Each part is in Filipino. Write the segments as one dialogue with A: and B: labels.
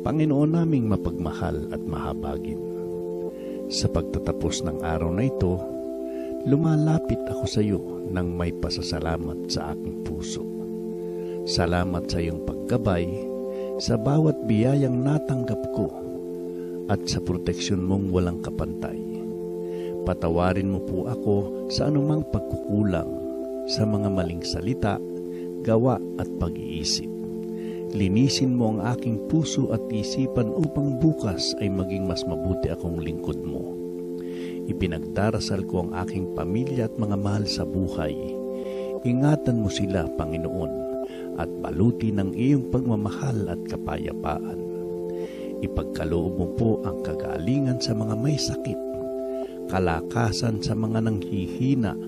A: Panginoon naming mapagmahal at mahabagin. Sa pagtatapos ng araw na ito, lumalapit ako sa iyo nang may pasasalamat sa aking puso. Salamat sa iyong paggabay sa bawat biyayang natanggap ko at sa proteksyon mong walang kapantay. Patawarin mo po ako sa anumang pagkukulang sa mga maling salita, gawa at pag-iisip. Linisin mo ang aking puso at isipan upang bukas ay maging mas mabuti akong lingkod mo. Ipinagdarasal ko ang aking pamilya at mga mahal sa buhay. Ingatan mo sila, Panginoon, at baluti ng iyong pagmamahal at kapayapaan. Ipagkaloob mo po ang kagalingan sa mga may sakit, kalakasan sa mga nanghihina,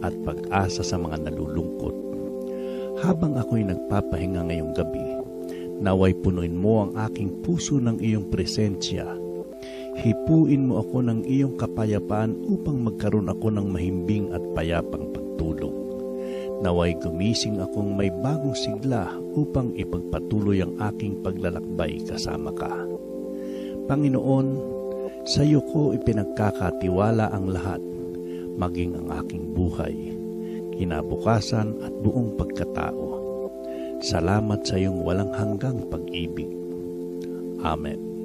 A: at pag-asa sa mga nalulungkot. Habang ako'y nagpapahinga ngayong gabi, naway punuin mo ang aking puso ng iyong presensya. Hipuin mo ako ng iyong kapayapaan upang magkaroon ako ng mahimbing at payapang pagtulog. Naway gumising akong may bagong sigla upang ipagpatuloy ang aking paglalakbay kasama ka. Panginoon, sa iyo ko ipinagkakatiwala ang lahat, maging ang aking buhay, kinabukasan at buong pagkatao. Salamat sa iyong walang hanggang pag-ibig. Amen.